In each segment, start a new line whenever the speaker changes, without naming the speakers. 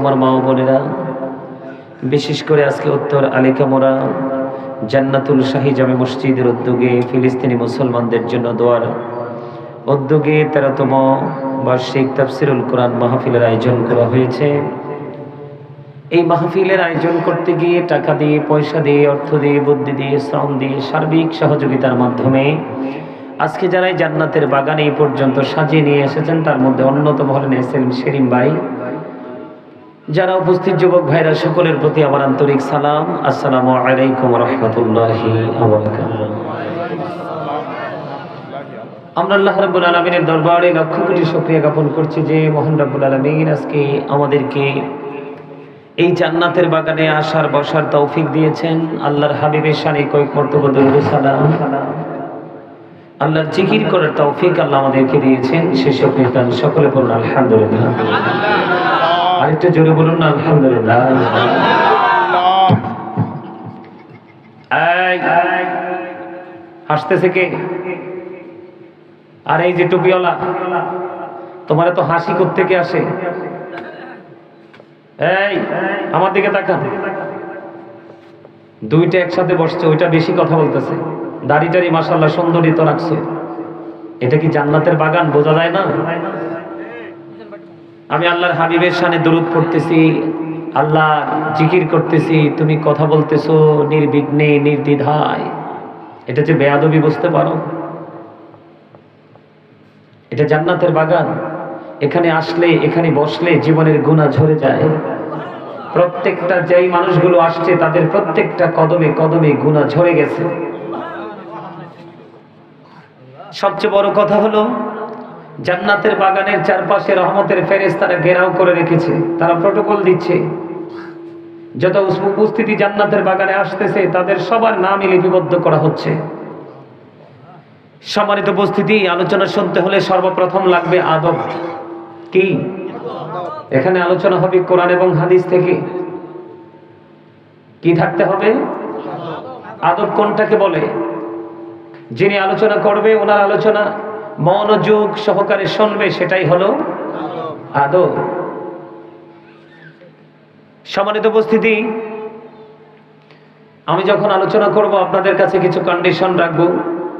আমার মা বোনেরা, বিশেষ করে আজকে উত্তর আলিকামোড়া জান্নাতুল শাহী জামে মসজিদের উদ্যোগে ফিলিস্তিনি মুসলমানদের জন্য দোয়ার উদ্যোগে তেরোতম বার্ষিক তাফসিরুল কোরআন মাহফিলের আয়োজন করা হয়েছে। এই মাহফিলের আয়োজন করতে গিয়ে টাকা দিয়ে, পয়সা দিয়ে, অর্থ দিয়ে, বুদ্ধি দিয়ে, শ্রম দিয়ে সার্বিক সহযোগিতার মাধ্যমে আজকে যারা এই জান্নাতের বাগানে এই পর্যন্ত সাজিয়ে নিয়ে এসেছেন, তার মধ্যে অন্যতম হলেন এস এম সেলিম ভাই। যারা উপস্থিত, যুবক ভাইরা, সকলের প্রতি আমার আন্তরিক সালাম। আসসালামু আলাইকুম রহমতুল্লাহি আমরা আল্লাহ রাব্বুল আলমিনের দরবারে লক্ষ কোটি শুকরিয়া জ্ঞাপন করছি যে মোহন রাব্বুল আলমিন আজকে আমাদেরকে এই জান্নাতের বাগানে আসার, বসার তৌফিক দিয়েছেন। আল্লাহর হাবিবের শানে কয়েক মর্তব্য দরুদ সালাম। আল্লাহর জিকির করার তৌফিক আল্লাহ আমাদেরকে দিয়েছেন। সে তার সকলে বলুন আলহামদুলিল্লাহ। আরেকটা জোরে বলুন না, আলহামদুলিল্লাহ। হাসতেছে কে? আর এই যে টুপিওয়ালা, তোমার তো হাসি থেকে আসে? এই, আমার দিকে তাকান। দুইটা একসাথে বসছে, ওইটা বেশি কথা বলতেছে। দাড়ি টাড়ি মাসাল্লাহ সুন্দরী তো রাখছে। এটা কি জান্নাতের বাগান, বোঝা যায় না? আমি আল্লাহর হাবিবের সানে দরুদ পড়তেছি আল্লাহ জিকির করতেছি, তুমি কথা বলতেছো নির্বিঘ্নে, নির্দ্বিধায়। এটা যে বেয়াদবি, বুঝতে পারো? এটা জান্নাতের বাগান। এখানে আসলে, এখানে বসলে জীবনের গুণা ঝরে যায়। প্রত্যেকটা যেই মানুষগুলো আসছে, তাদের প্রত্যেকটা কদমে কদমে গুণা ঝরে গেছে। সবচেয়ে বড় কথা হলো জান্নাতের বাগানের চারপাশে রহমতের ফেরেস তারা ঘেরাও করে রেখেছে, তারা প্রটোকল দিচ্ছে। যত উপস্থিতি জান্নাতের বাগানে আসতেছে, তাদের সবার নামই লিপিবদ্ধ করা হচ্ছে। সম্মানিত উপস্থিতি, আলোচনা শুনতে হলে সর্বপ্রথম লাগবে আদব। কি? এখানে আলোচনা হবে কোরআন এবং হাদিস থেকে। কি থাকতে হবে? আদব কোনটাকে বলে? যিনি আলোচনা করবে, ওনার আলোচনা মনোযোগ সহকারে শুনবে, সেটাই হলো আদব। সম্মানিত উপস্থিতি, আমি যখন আলোচনা করব, আপনাদের কাছে কিছু কন্ডিশন রাখব,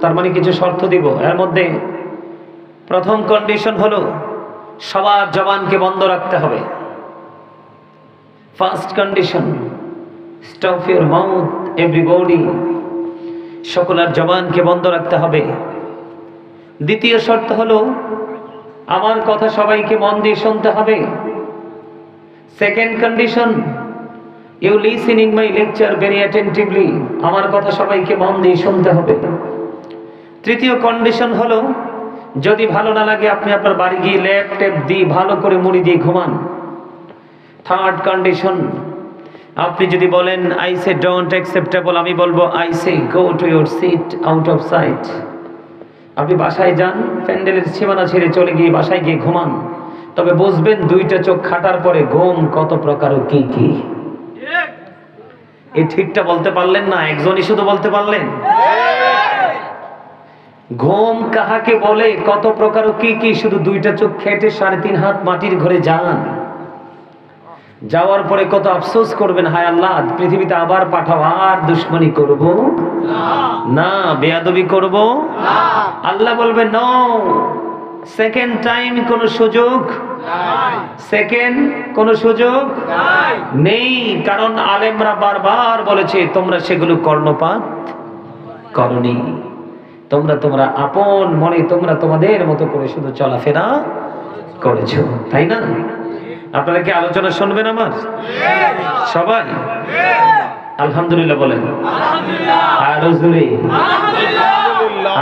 তার মানে কিছু শর্ত দিব। এর মধ্যে প্রথম কন্ডিশন হলো, সবার জবানকে বন্ধ রাখতে হবে। First condition stop your mouth everybody সকলের জবানকে বন্ধ রাখতে হবে। দ্বিতীয় শর্ত হলো, আমার কথা সবাইকে মন দিয়ে শুনতে হবে। Second condition you listening my lecture very attentively আমার কথা সবাইকে মন দিয়ে শুনতে হবে। তৃতীয় কন্ডিশন হলো, যদি ভালো না লাগে, আপনি আপনার বাড়ি গিয়ে ল্যাপটপ দিয়ে ভালো করে মুড়ি দিয়ে ঘুমান। থার্ড কন্ডিশন আপনি যদি বলেন আই সে ডোন্ট অ্যাকসেপ্টেবল আমি বলব I say go to your seat out of sight আপনি বাসায় যান, প্যান্ডেলের সীমানা ছেড়ে চলে গিয়ে বাসায় গিয়ে ঘুমান। তবে বুঝবেন দুইটা চোখ খাটার পরে ঘুম কত প্রকার কি কি। এ ঠিকটা বলতে পারলেন না, একজনই শুধু বলতে পারলেন? ঘুম কাহাকে বলে, কত প্রকার কি কি, শুধু দুইটা চোখ খেটে সাড়ে তিন হাত মাটির ঘরে যান। যাওয়ার পরে কত আফসোস করবেন, হায় আল্লাহ পৃথিবীতে আবার পাঠাও, আর দুশ্মনী করব? না, বেয়াদবি করব? আল্লাহ বলবে ন সেকেন্ড টাইম কোন সুযোগ সেকেন্ড কোন সুযোগ নেই। কারণ আলেমরা বারবার বলেছে, তোমরা সেগুলো কর্ণপাত করনি। তোমরা তোমরা আপন মনে, তোমরা তোমাদের মতো করে শুধু চলাফেরা করেছ। তাই না? আপনারা কি আলোচনা শুনবেন আমার? সবাই? আলহামদুলিল্লাহ বলেন। আরও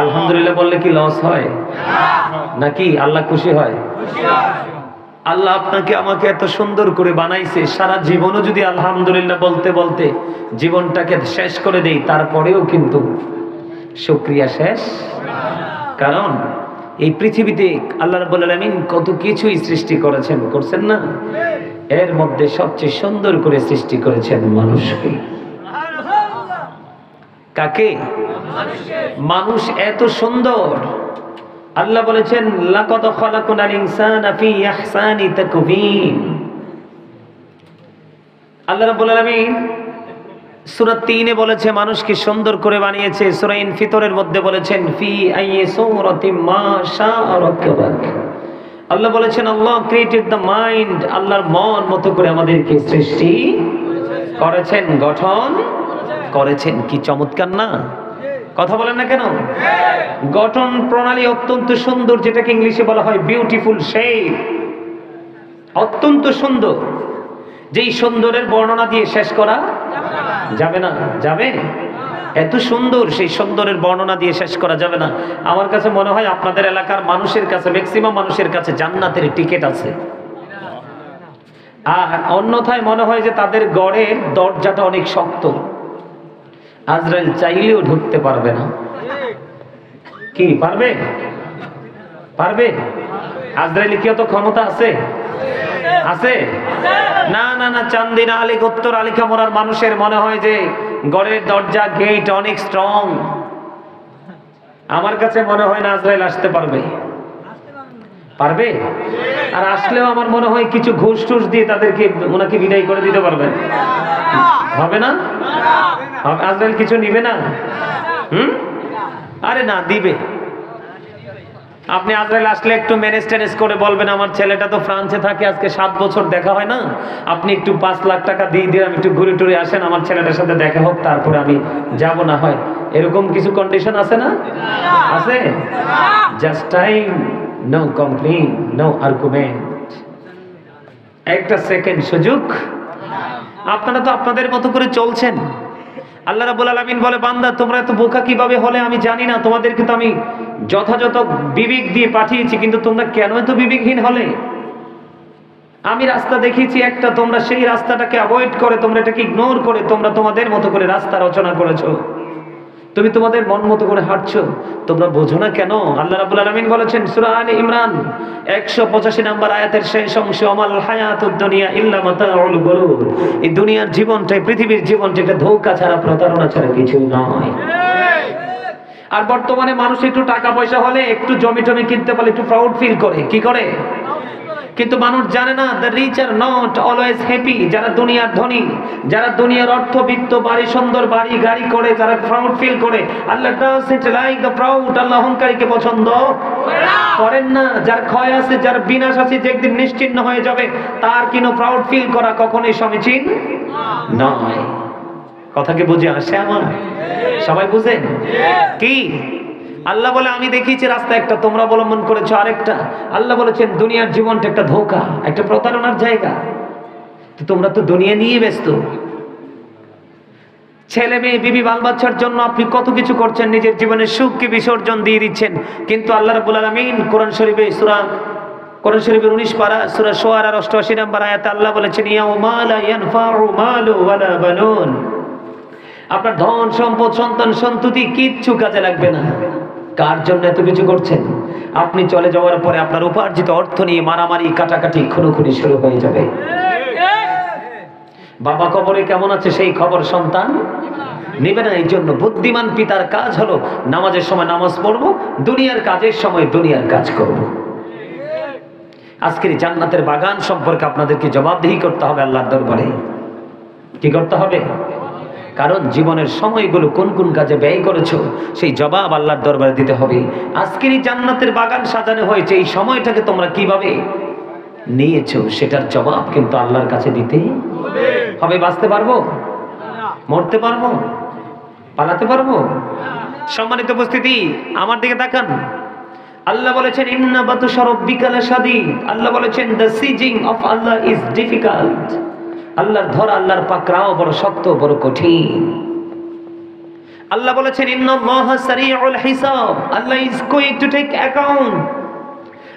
আলহামদুলিল্লাহ। বললে কি লস হয়? নাকি আল্লাহ খুশি হয়। আল্লাহ আপনাকে আমাকে এত সুন্দর করে বানাইছে। সারা জীবনও যদি আলহামদুলিল্লাহ বলতে বলতে জীবনটাকে শেষ করে দেই তারপরেও কিন্তু শুক্রিয়া শেষ। কারণ এই পৃথিবীতে আল্লাহ রাব্বুল আলামিন কত কিছুই সৃষ্টি করেছেন, করছেন না? এর মধ্যে সবচেয়ে সুন্দর করে সৃষ্টি করেছেন মানুষকে। কাকে? মানুষ এত সুন্দর। আল্লাহ বলেছেন, লাকাদ খালাকুনাল ইনসানা ফি আহসানি তাকবীম আল্লাহ রাব্বুল আলামিন সূরা 3 এ বলেছে, মানুষকে সুন্দর করে বানিয়েছে। সূরা ইনফিতরের মধ্যে বলেছেন, ফি আল্লাহ বলেছেন, আল্লাহ ক্রিয়েটেড দ্য মাইন্ড, আল্লাহর মন মতো করে আমাদেরকে সৃষ্টি করেছেন। গঠন করেছেন। কি চমৎকার না? কথা বলেন না কেন? গঠন প্রণালী অত্যন্ত সুন্দর, যেটাকে ইংলিশে বলা হয় বিউটিফুল শেপ অত্যন্ত সুন্দর। যেই সুন্দরের বর্ণনা দিয়ে শেষ করা যাবে না? যাবে? এত সুন্দর সেই সুন্দরের বর্ণনা দিয়ে শেষ করা যাবে না। আমার কাছে মনে হয় আপনাদের এলাকার মানুষের কাছে ম্যাক্সিমাম মানুষের কাছে জান্নাতের টিকিট আছে। আর অন্যথায় মনে হয় যে তাদের গড়ের দরজাটা অনেক শক্ত। আজরাইল চাইলেও ঢুকতে পারবে না। কি, পারবে? পারবে? আজরাইল কি অত ক্ষমতা আছে? আছে? না না না চান্দিনা আলী উত্তর আলী কামরার মানুষের মনে হয় যে গড়ের দরজা গেট অনেক স্ট্রং আমার কাছে মনে হয় না আজরাইল আসতে পারবে। পারবে? আর আসলেও আমার মনে হয় কিছু ঘুষ টুস দিয়ে তাদেরকে ওনাকে বিদায় করে দিতে পারবেন হবে না। হবে- আজরাইল কিছু নিবে না? হুম? আরে না দিবে। আপনি আজরাইল আসলে একটু ম্যানেজ ট্যানেজ করে বলবেন, আমার ছেলেটা তো ফ্রান্সে থাকে, আজকে সাত বছর দেখা হয় না। আপনি একটু পাঁচ লাখ টাকা দিয়ে দিয়ে আমি একটু ঘুরে টুরে আসেন, আমার ছেলেটার সাথে দেখা হোক, তারপরে আমি যাব না হয়। এরকম কিছু কন্ডিশন আছে না? আছে? Just time no complain no argument একটা সেকেন্ড সুযোগ। আপনারা তো আপনাদের মতো করে চলছেন। আল্লাহ রাবুল আলমিন বলে, বান্দা, তোমরা এত বোকা কীভাবে হলে? আমি জানি না, তোমাদেরকে তো আমি যথাযথ বিবেক দিয়ে পাঠিয়েছি, কিন্তু তোমরা কেন এত বিবেকহীন হলে? আমি রাস্তা দেখিয়েছি একটা, তোমরা সেই রাস্তাটাকে অ্যাভয়েড করে, তোমরা এটাকে ইগনোর করে, তোমরা তোমাদের মতো করে রাস্তা রচনা করেছ। তুমি তোমাদের মন মতো করে হাঁটছো, তোমরা বোঝো না কেন? আল্লাহ রাব্বুল আলামিন বলেছেন, সূরা আলে ইমরান 185 নম্বর আয়াতের শেষ অংশে আমাল হায়াতুদ দুনিয়া ইল্লা মাতাউল গুরুর। এই দুনিয়ার জীবনটাই, পৃথিবীর জীবনটা এটা ধোঁকা ছাড়া, প্রতারণা ছাড়া কিছু নয়। আর বর্তমানে মানুষ একটু টাকা পয়সা হলে, একটু জমি টমি কিনতে পারলে, একটু প্রাউড ফিল করে। কি করে? কিন্তু মানুষ জানে না the rich are not always happy যারা দুনিয়ার ধনী, যারা দুনিয়ার অর্থবিত্ত, বাড়ি সুন্দর, বাড়ি, গাড়ি করে, যারা প্রাউড ফিল করে, Allah does it like the proud Allah অহংকারীকে পছন্দ? করেন না। যার ক্ষয় আছে, যার বিনাশ আছে, যে একদিন নিশ্চিন্ন হয়ে যাবে, তার কিনো প্রাউড ফিল করা কখনোই সমীচীন নয়। কথা কি বুঝে আসে আমার? সবাই বুঝেন? কি? আল্লাহ বলে, আমি দেখিয়েছি রাস্তা একটা, তোমরা অবলম্বন করেছ আরেকটা। আল্লাহ বলেছেন, দুনিয়ার জীবনটা একটা ধোকা, একটা প্রতারণার জায়গা। তো তোমরা তো দুনিয়া নিয়ে ব্যস্ত। ছেলে মেয়ে, বিবি, বাল বাচ্চার জন্য আপনি কত কিছু করছেন, নিজের জীবনের সুখকে বিসর্জন দিয়ে দিচ্ছেন। কিন্তু আল্লাহ রাব্বুল আলামিন কোরআন শরীফে সুরা, কোরআন শরীফের 19 পারা, সুরা সোয়ার আর 88 নম্বর আয়াতে আল্লাহ বলেছেন আপনার ধন, সম্পদ, সন্তান, সন্ততি কিচ্ছু কাজে লাগবে না। কার জন্য এত কিছু করছেন? আপনি চলে যাওয়ার পরে আপনার উপার্জিত অর্থ নিয়ে মারামারি, কাটাকাটি, খুনোখুনি শুরু হয়ে যাবে। বাবা কবরে কেমন আছে সেই খবর, সন্তান? নেবে না এই জন্য বুদ্ধিমান পিতার কাজ হলো নামাজের সময় নামাজ পড়ব, দুনিয়ার কাজের সময় দুনিয়ার কাজ করব। আজকের জান্নাতের বাগান সম্পর্কে আপনাদেরকে জবাবদিহি করতে হবে আল্লাহর দরবারে। কি করতে হবে? কারণ জীবনের সময়গুলো কোন কোন কাজে ব্যয় করেছ, সেই জবাব আল্লাহর দরবারে দিতে হবে। আজকের এই জান্নাতের বাগান সাজানো হয়েছে, এই সময়টাকে তোমরা কীভাবে নিয়েছো, সেটার জবাব কিন্তু আল্লাহর কাছে দিতে হবে। বাঁচতে পারব? মরতে পারব? পালাতে পারব? সম্মানিত উপস্থিতি, আমার দিকে তাকান। আল্লাহ বলেছেন, ইন্না বাতুশা রাব্বিকা লাশাদীদ। আল্লাহ বলেছেন, the seizing of Allah is difficult. আল্লাহর ধর, আল্লাহর পাকড়াও বড় শক্ত, বড় কঠিন। আল্লাহ বলেছেন, ইন্নাল্লাহা সারিউল হিসাব। Allah is going to take account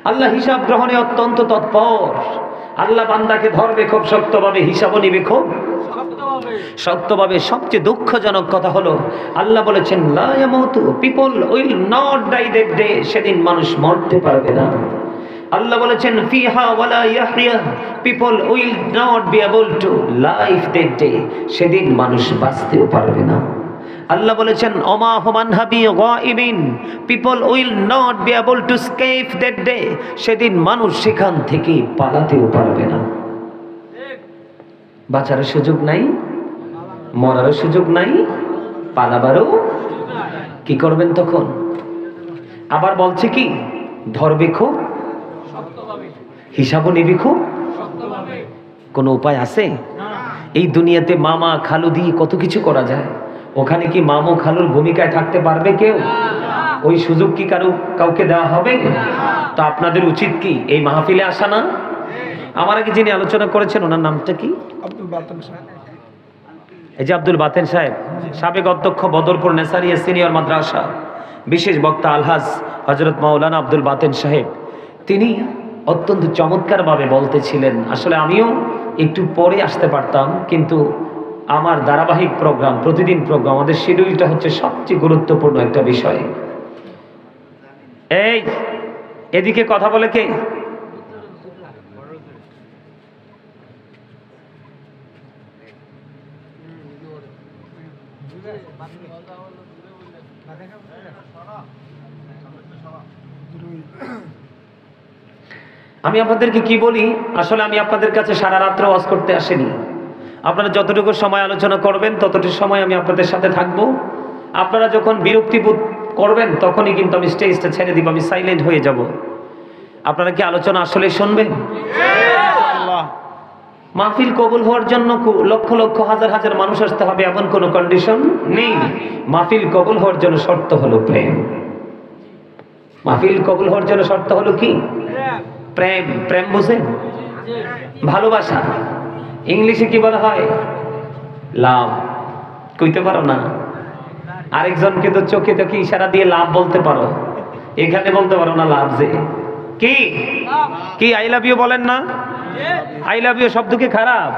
Allah হিসাব গ্রহণে অত্যন্ত তৎপর। আল্লাহ বান্দাকে ধরবে খুব শক্তভাবে, হিসাবও নিবে খুব সত্যভাবে সবচেয়ে দুঃখজনক কথা হলো, আল্লাহ বলেছেন people will not die that day সেদিন মানুষ মরতে পারবে না। আল্লাহ বলেছেন, ফিহা ওয়ালা ইয়াহইয়া, people will not be able to life that day, সেদিন মানুষ বাঁচতেও পারবে না। আল্লাহ বলেছেন, ওমা হুমান হাবি গাইবিন people will not be able to escape that day, সেদিন মানুষ সেখান থেকে পালাতেও পারবে না। বাঁচার সুযোগ নাই মরারও সুযোগ নাই, পালাবারও কি করবেন তখন? আবার বলছে কি, ধরবে খুব হিসাবও নিবি খুব? কোনো উপায় আছে? এই দুনিয়াতে মামা খালু দিয়ে কত কিছু করা যায়। ওখানে কি মামো খালুর ভূমিকায় থাকতে পারবে কেউ? ওই সুযোগ কি কারও কাউকে দেওয়া হবে? তো আপনাদের উচিত কি এই মাহফিলে আসা না? আমার আগে যিনি আলোচনা করেছেন ওনার নামটা কি?
আব্দুল বাতন
এই যে আব্দুল বাতেন সাহেব সাবেক অধ্যক্ষ বদরপুর নেসারিয়া সিনিয়র মাদ্রাসা বিশেষ বক্তা আলহাজ হজরত মাওলানা আব্দুল বাতেন সাহেব। তিনি অত্যন্ত চমৎকারভাবে বলতেছিলেন। আসলে আমিও একটু পরে আসতে পারতাম, কিন্তু আমার ধারাবাহিক প্রোগ্রাম, প্রতিদিন প্রোগ্রাম, আমাদের শিডিউলটা হচ্ছে সবচেয়ে গুরুত্বপূর্ণ একটা বিষয়। এই, এদিকে কথা বলে কে? আমি আপনাদেরকে কি বলি? আসলে আমি আপনাদের কাছে সারা রাত্র ওয়াজ করতে আসিনি। আপনারা যতটুকু সময় আলোচনা করবেন ততটুকু সময় আমি আপনাদের সাথে থাকব। আপনারা যখন বিরক্তিবোধ করবেন তখনই কিন্তু আমি স্টেজটা ছেড়ে দিব আমি সাইলেন্ট হয়ে যাব। আপনারা কি আলোচনা আসলে শুনবেন? মাহফিল কবুল হওয়ার জন্য লক্ষ লক্ষ হাজার হাজার মানুষ আসতে হবে এমন কোনো কন্ডিশন নেই। মাহফিল কবুল হওয়ার জন্য শর্ত হলো প্রেম। মাহফিল কবুল হওয়ার জন্য শর্ত হলো কি? প্রেম প্রেম বুঝেন ভালোবাসা। ইংলিশে কি বলা হয়? লাভ। কইতে পারো না? আরেকজনকে তো চোখে তো কি ইশারা দিয়ে লাভ বলতে পারো। এখানে বলতে পারো না লাভ যে। কি? কি আই লাভ ইউ বলেন না? আই লাভ ইউ শব্দ কি খারাপ?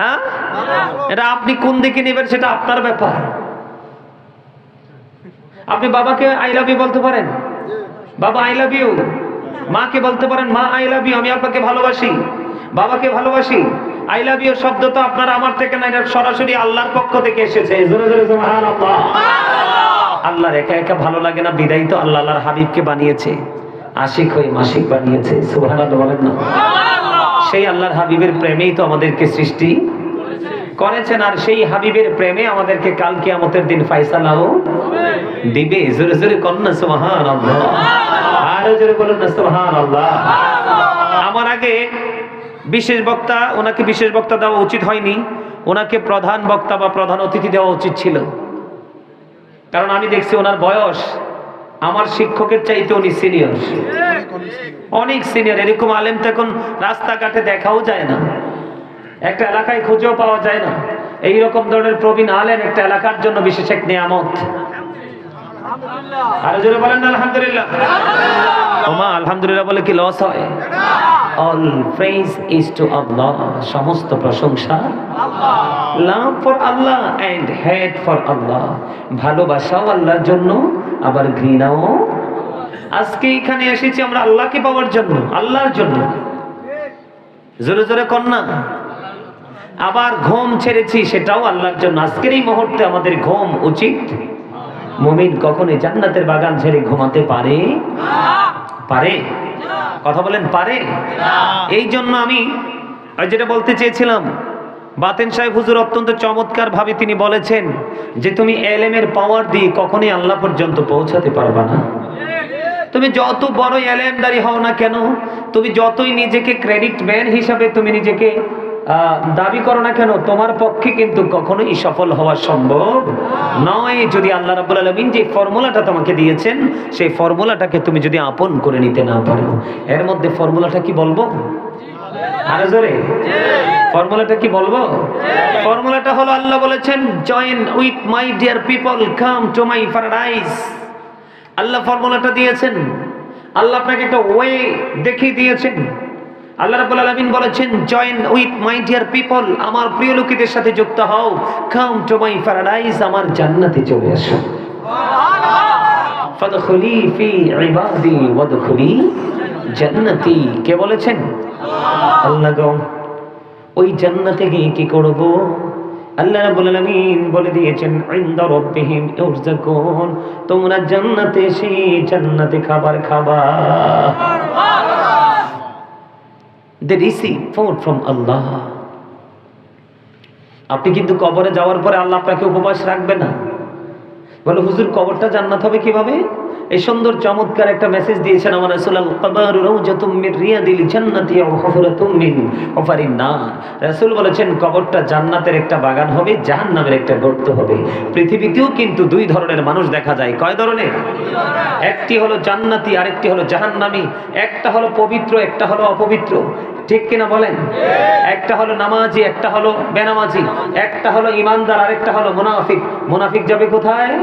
হ্যাঁ? এটা আপনি কোন দিকে নেবেন সেটা আপনার ব্যাপার। আপনি বাবাকে আই লাভ ইউ বলতে পারেন? বাবা আই লাভ ইউ মাকে বলতে পারেন, মা আই লাভ ইউ আমি আপনাকে ভালোবাসি, বাবাকে ভালোবাসি। আই লাভ ইউ শব্দ তো আপনার আমার থেকে না, এটা সরাসরি আল্লাহর পক্ষ থেকে এসেছে। জোরে জোরে, সুবহানাল্লাহ। আল্লাহর একা একা ভালো লাগে না, বিদায় তো আল্লাহ, আল্লাহর হাবিবকে বানিয়েছে। আশিক হয়ে মাসিক বানিয়েছে, সুবহানাল্লাহ বলেন না। সেই আল্লাহর হাবিবের প্রেমেই তো আমাদেরকে সৃষ্টি করেছেন, আর সেই হাবিবের প্রেমে আমাদেরকে কাল কিয়ামতের দিন ফাইসালাও দিবে। জোরে জোরে কন্যা সুবহান আল্লাহ আরও জোরে বলুন আমার আগে বিশেষ বক্তা ওনাকে বিশেষ বক্তা দেওয়া উচিত হয়নি। ওনাকে প্রধান বক্তা বা প্রধান অতিথি দেওয়া উচিত ছিল। কারণ আমি দেখছি ওনার বয়স আমার শিক্ষকের চাইতে উনি সিনিয়র অনেক সিনিয়র এরকম আলেম তো এখন রাস্তাঘাটে দেখাও যায় না। একটা এলাকায় খুঁজেও পাওয়া যায় না। এই রকম ধরনের প্রবীণ আলেম একটা এলাকার জন্য বিশেষ এক নিয়ামত। আরও জোরে বলেন না আলহামদুলিল্লাহ। ওমা আলহামদুলিল্লাহ বলে কি লস হয়? All praise is to Allah সমস্ত প্রশংসা love for Allah and hate for Allah ভালোবাসাও আল্লাহর জন্য আবার ঘৃণাও। আজকে এখানে এসেছি আমরা আল্লাহকে পাওয়ার জন্য আল্লাহর জন্য। জোরে জোরে কন্যা আবার ঘুম ছেড়েছি সেটাও আল্লাহর জন্য। আজকের এই মুহূর্তে আমাদের ঘুম উচিত। মুমিন কখনোই জান্নাতের বাগান ছেড়ে ঘুমাতে পারে? পারে। কথা বলেন, পারে। এই জন্য আমি যেটা বলতে চেয়েছিলাম, বাতেন সাহেব হুজুর অত্যন্ত চমৎকার ভাবে তিনি বলেছেন যে তুমি এলেমের পাওয়ার দিয়ে কখনোই আল্লাহ পর্যন্ত পৌঁছাতে পারবা না। তুমি যত বড় এলেমদারি হও না কেন, তুমি যতই নিজেকে ক্রেডিট ম্যান হিসাবে তুমি নিজেকে দাবি করো না কেন? তোমার পক্ষে কিন্তু কখনোই সফল হওয়া সম্ভব নয়। যদি আল্লাহ রাব্বুল আলামিন যে ফর্মুলাটা তোমাকে দিয়েছেন, সেই ফর্মুলাটাকে তুমি যদি আপন করে নিতে না পারো, এর মধ্যে ফর্মুলাটা কি বলব? আরও জোরে। ফর্মুলাটা কি বলব? ফর্মুলাটা হলো আল্লাহ বলেছেন join with my dear people come to my paradise Allah ফর্মুলাটা দিয়েছেন। আল্লাহ আপনাকে একটা ওয়ে দেখিয়ে দিয়েছেন। আল্লাহ রাব্বুল আলামিন বলেছেন join with my dear people আমার প্রিয় লোকেদের সাথে যুক্ত হও। কাম টু মাই প্যারাডাইস আমার জান্নাতে চলে আসো। ফাদখুলি ফি ইবাদি ওয়াদখুলি জান্নাতি। কে বলেছেন? আল্লাহ। গো ওই জান্নাতে গিয়ে কি করব? আল্লাহ রাব্বুল আলামিন বলে দিয়েছেন ইনদা রাব্বিহিম ইউরজাকুন তোমরা জান্নাতে সেই জান্নাতে খাবার খাবা। They receive food from Allah আপনি কিন্তু কবরে যাওয়ার পরে আল্লাহ আপনাকে উপবাস রাখবে না। বলে, হুজুর, কবরটা জান্নাত হবে কীভাবে? এই সুন্দর, চমৎকার একটা মেসেজ দিয়েছেন আমার রাসূল আল কবর রাউজাতুম মির রিয়াদিল জান্নাতি ওয়া হুফরাতুম মিন রাসূল বলেছেন, কবরটা জান্নাতের একটা বাগান হবে, জাহান্নামের একটা গর্ত হবে। পৃথিবীতেও কিন্তু দুই ধরনের মানুষ দেখা যায়। কয় ধরনের? একটি হলো জান্নাতি, আরেকটি হলো জাহান্নামী। একটা হলো পবিত্র, একটা হলো অপবিত্র। ঠিক কিনা বলেন? একটা হলো নামাজি, একটা হলো বেনামাজি, একটা হলো ইমানদার, আরেকটা হলো মুনাফিক। মুনাফিক যাবে কোথায়?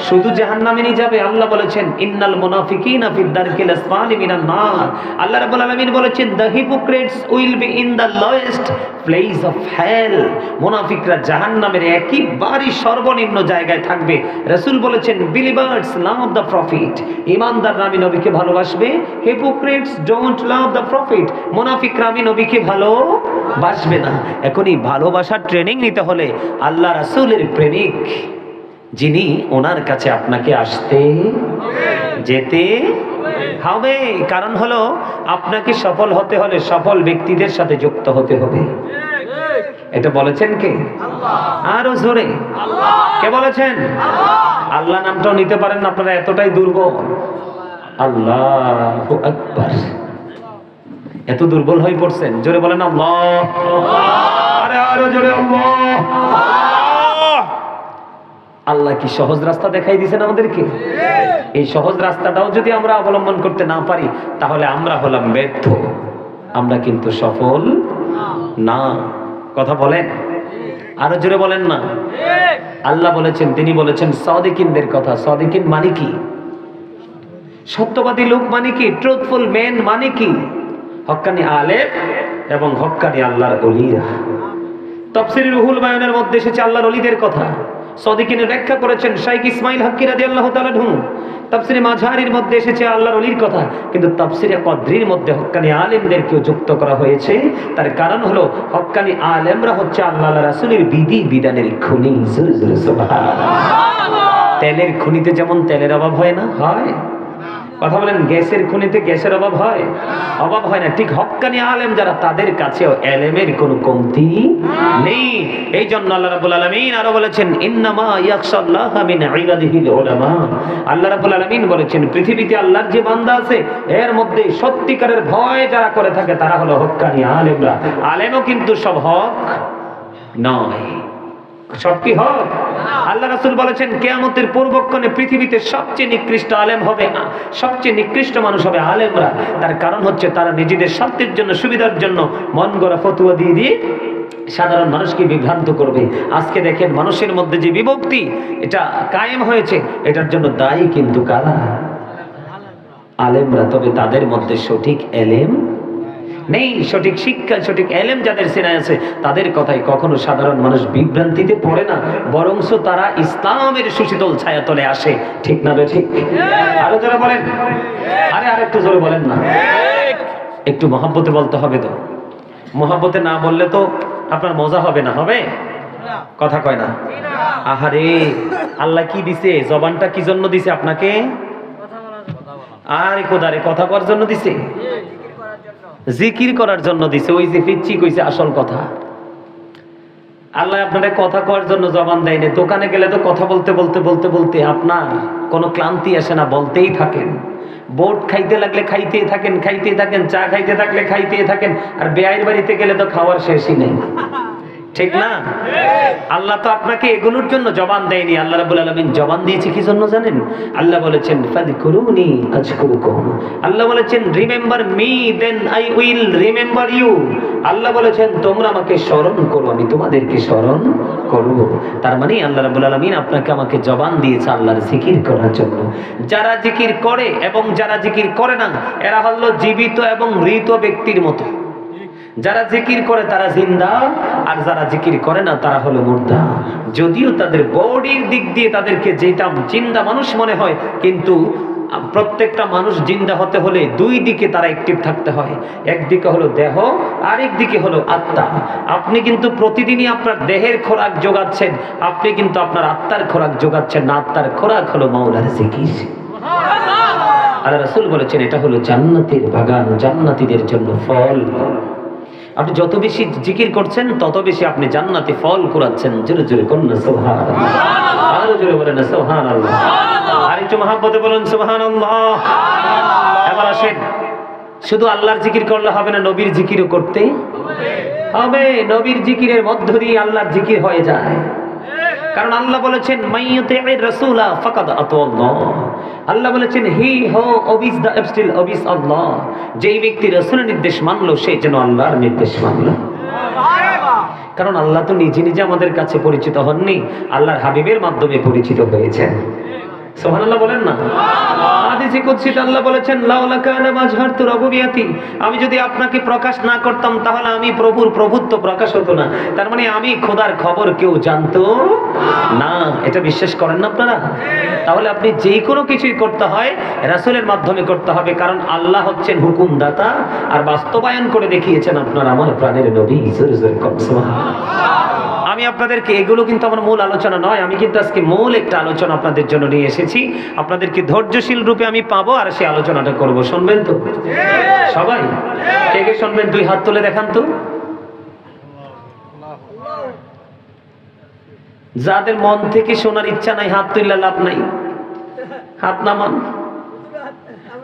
শুধু জাহান্নামেই যাবে। আল্লাহ বলেছেন, ইন্নাল মুনাফিকিনা ফিদ দারকিল আসফালি মিনান নার। আল্লাহ রাব্বুল আলামিন বলেছেন the hypocrites will be in the lowest place of hell মুনাফিকরা জাহান্নামের একেবারে সর্বনিম্ন জায়গায় থাকবে। রাসূল বলেছেন বিলিভার্স লাভ দ্য প্রফিট ইমানদার আমি নবীকে ভালোবাসবে। Hypocrites don't love the prophet মুনাফিকরা আমি নবীকে ভালোবাসবে না। এখন এই ভালোবাসার ট্রেনিং নিতে হলে আল্লাহ রাসূলের প্রেমিক যিনি ওনার কাছে আপনাকে আসতে যেতে হবে। কারণ হলো আপনাকে সফল হতে হলে সফল ব্যক্তিদের সাথে যুক্ত হতে হবে। এটা বলেছেন কে? আরও জোরে। কে বলেছেন? আল্লাহ। নামটাও নিতে পারেন আপনারা এতটাই দুর্বল। আল্লাহ আকবার। এত দুর্বল হয়ে পড়ছেন। জোরে বলেন আল্লাহ। আরে আরও জোরে আল্লাহ। আল্লাহ কি সহজ রাস্তা দেখাই দিয়েছেন আমাদেরকে? এই সহজ রাস্তাটাও যদি আমরা অবলম্বন করতে না পারি তাহলে আমরা হলাম ব্যর্থ। আমরা কিন্তু সফল না। কথা বলেন? আরও জোরে বলেন না। আল্লাহ বলেছেন তিনি বলেছেন সদিকিনদের কথা। সদিকিন মানে কি? সত্যবাদী লোক মানে কি? ট্রুথফুল মেন মানে কি? হক্কানি আলেম এবং হক্কানি আল্লাহর অলিরা। তফসির রুহুল বায়নের মধ্যে এসেছে আল্লাহর অলিদের কথা। সদিকিনে ব্যাখ্যা করেছেন শাইখ ইসমাইল হাক্কি রাদিয়াল্লাহু তাআলা ঢু তাফসিরে মাঝহারির মধ্যে এসেছে আল্লাহর অলির কথা, কিন্তু তাফসিরে কদ্রির মধ্যে হক্কানি আলেমদেরকেও যুক্ত করা হয়েছে। তার কারণ হলো হক্কানি আলেমরা হচ্ছে আল্লাহ রাসূলের বিধি বিধানের খুনি। তেলের খুনিতে যেমন তেলের অভাব হয় না? হয়। কথা বলেন, গ্যাসের খুনিতে গ্যাসের অভাব হয়? অভাব হয় না। ঠিক হক্কানি আলেম যারা, তাদের কাছেও এলেমের কোনো কমতি নেই। এই জন্য আল্লাহ রাব্বুল আলামিন আরও বলেছেন, ইন্নামা ইয়াখশাল্লাহ মিন ইবাদিহিল উলামা। আল্লাহ রাব্বুল আলামিন বলেছেন, পৃথিবীতে আল্লাহর যে বান্দা আছে, এর মধ্যে সত্যিকারের ভয় যারা করে থাকে, তারা হলো হক্কানি আলেমরা। আলেমও কিন্তু সব হক নয়। সব কি হক আল্লাহ রাসূল বলেছেন, কেয়ামতের পূর্বক্ষণে পৃথিবীতে সবচেয়ে নিকৃষ্ট আলেম হবে সবচেয়ে নিকৃষ্ট মানুষ হবে আলেমরা। তার কারণ হচ্ছে তারা নিজেদের স্বার্থের জন্য, সুবিধার জন্য মন গড়া ফতুয়া দিয়ে দিয়ে সাধারণ মানুষকে বিভ্রান্ত করবে। আজকে দেখেন, মানুষের মধ্যে যে বিভক্তি, এটা কায়েম হয়েছে, এটার জন্য দায়ী কিন্তু কারা? আলেমরা। তবে তাদের মধ্যে সঠিক এলেম নেই সঠিক শিক্ষা সঠিক এলেম যাদের সিনায় আছে তাদের কথাই কখনো সাধারণ মানুষ বিভ্রান্তিতে পড়ে না বরংস তারা ইসলামের সুশীতল ছায়া তলে আসে। ঠিক না ঠিক? আরও জোরে বলেন। আরে আর একটু জোরে বলেন না। একটু মহাব্বতে বলতে হবে তো। মহাব্বতে না বললে তো আপনার মজা হবে না হবে? কথা কয় না। আহারে আল্লাহ কি দিছে? জবানটা কি জন্য দিছে আপনাকে? আরে কোদারে কথা করার জন্য দিছে? জিকির করার জন্য দিছে, ওই যে পিচ্ছি কইছে আসল কথা। আল্লাহ আপনাদের কথা কওয়ার জন্য জবান দেয়নি দোকানে গেলে তো কথা বলতে বলতে বলতে বলতে আপনার কোনো ক্লান্তি আসে না, বলতেই থাকেন। বোট খাইতে লাগলে খাইতেই থাকেন খাইতেই থাকেন, চা খাইতে থাকলে খাইতেই থাকেন, আর বেআইর বাড়িতে গেলে তো খাওয়ার শেষই নেই। ঠিক না? আল্লাহ তো আপনাকে এগুলোর জন্য জবান দেয়নি। আল্লাহ রাব্বুল আলামিন জবান দিয়েছে কি জন্য জানেন? আল্লাহ বলেছেন ফাযকুরুনি আযকুরুকুম আল্লাহ বলেছেন remember me then I will remember you Allah বলেছেন, তোমরা আমাকে স্মরণ করো, আমি তোমাদেরকে স্মরণ করব। তার মানে আল্লাহ রাব্বুল আলামিন আপনাকে আমাকে জবান দিয়েছে আল্লাহর জিকির করার জন্য। যারা জিকির করে এবং যারা জিকির করে না, এরা হলো জীবিত এবং মৃত ব্যক্তির মতো। যারা জিকির করে তারা জিন্দা, আর যারা জিকির করে না তারা হলো মুর্দা। যদিও তাদের বডির দিক দিয়ে তাদেরকে যেটা জিন্দা মানুষ মনে হয়, কিন্তু প্রত্যেকটা মানুষ জিন্দা হতে হলে দুই দিকে তারা অ্যাক্টিভ থাকতে হয়। একদিকে হলো দেহ, আরেক দিকে হলো আত্মা। আপনি কিন্তু প্রতিদিনই আপনার দেহের খোরাক যোগাচ্ছেন, আপনি কিন্তু আপনার আত্মার খোরাক যোগাচ্ছেন না, আত্মার খোরাক হলো মাওলার জিকির। আল্লাহ রাসূল বলেছেন, এটা হলো জান্নাতের বাগান, জান্নাতীদের জন্য ফল। আপনি যত বেশি জিকির করছেন তত বেশি আপনি জান্নাতে ফল কুড়াচ্ছেন। জোরে জোরে করুন সোহান আরও জোরে বলেন সোহান আল্লাহ আর একটু মহাব্বতে বলুন সোহান আল্লাহ এবার আসেন। শুধু আল্লাহর জিকির করলে হবে না নবীর জিকিরও করতে হবে। নবীর জিকিরের মধ্য দিয়ে আল্লাহর জিকির হয়ে যায়। কারণ আল্লাহ বলেছেন আল্লাহ। বলেছেন, হি হো অবিস দা আল্লাহ। যেই ব্যক্তি রাসূলের নির্দেশ মানলো, সে যেন আল্লাহর নির্দেশ মানলো। কারণ আল্লাহ তো নিজে নিজে আমাদের কাছে পরিচিত হননি, আল্লাহর হাবিবের মাধ্যমে পরিচিত হয়েছেন। আমি যদি আপনাকে প্রকাশ না করতাম, তাহলে আমি প্রভুর প্রভুত্ব প্রকাশ হতো না। তার মানে আমি খোদার খবর কেউ জানতো না। এটা বিশ্বাস করেন না আপনারা? তাহলে আপনি যে কোনো কিছুই করতে হয়, রাসূলের মাধ্যমে করতে হবে। কারণ আল্লাহ হচ্ছেন হুকুমদাতা, আর বাস্তবায়ন করে দেখিয়েছেন আপনার আমার প্রাণের নবী। আমি আপনাদেরকে এগুলো কিন্তু আমার মূল আলোচনা নয়, আমি কিন্তু আজকে মূল একটা আলোচনা আপনাদের জন্য নিয়ে এসেছি। আপনাদেরকে ধৈর্যশীল রূপে আমি পাবো আর সেই আলোচনাটা করব। শুনবেন তো? সবাই? কে কে শুনবেন? দুই হাত তুলে দেখান তো। যাদের মন থেকে শোনার ইচ্ছা নাই, হাত তুললে লাভ নাই। হাত নামান।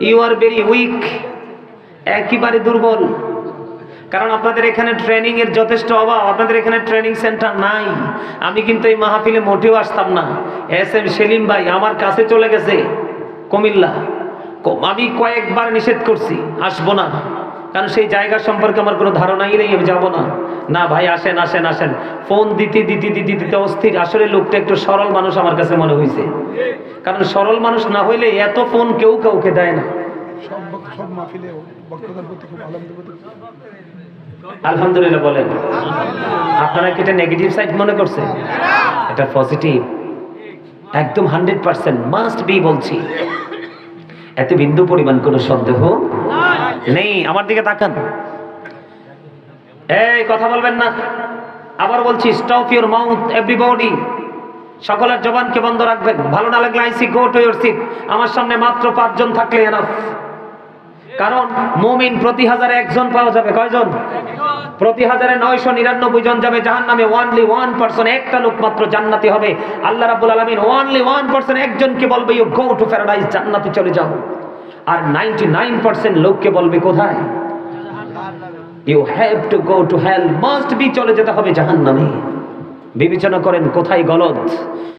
ইউ আর ভেরি উইক একেবারে দুর্বল। কারণ আপনাদের এখানে ট্রেনিং এর যথেষ্ট অভাব, আপনাদের এখানে ট্রেনিং সেন্টার নাই। আমি কিন্তু এই মাহফিলে মোটেও আসতাম না। এস এম সেলিম ভাই আমার কাছে চলে গেছে, কুমিল্লা। আমি কয়েকবার নিষেধ করছি, আসব না। কারণ সেই জায়গা সম্পর্কে আমার কোনো ধারণাই নেই, আমি যাব না। না ভাই, আসেন আসেন আসেন। ফোন দিতে দিতে দিতে দিতে অস্থির। আসলে লোকটা একটু সরল মানুষ আমার কাছে মনে হয়েছে কারণ সরল মানুষ না হইলে এত ফোন কেউ কাউকে দেয় না।
সব সব প্রতি খুব
আলহামদুলিল্লাহ, বলেন। আপনারা কি এটা নেগেটিভ সাইড মনে করছেন এটা পজিটিভ একদম হান্ড্রেড পার্সেন্ট মাস্ট বি বলছি। এতে বিন্দু পরিমাণ কোনো সন্দেহ নেই। আমার দিকে তাকান। এই, কথা বলবেন না। আবার বলছি স্টপ ইউর মাউথ এভরিবডি সকলের জবানকে বন্ধ রাখবেন। ভালো না লাগলে I say go to your seat আমার সামনে মাত্র পাঁচজন থাকলে এনাফ কারণ মুমিন প্রতি হাজারে একজন পাওয়া যাবে। কয়জন? প্রতি হাজারে নয়শো নিরানব্বই জন যাবে জাহান নামে ওয়ানলি ওয়ান পার্সন একটা লোক মাত্র জান্নাতি হবে। আল্লাহ রাব্বুল আলামিন ওয়ানলি ওয়ান পার্সন একজনকে বলবে ইউ গো টু প্যারাডাইস জান্নাতে চলে যাও। আর নাইনটি নাইন পার্সেন্ট লোককে বলবে, কোথায়? You have to go to hell must be চলে যেতে হবে জাহান্নামে। বিবেচনা করেন, কোথায় গলদ?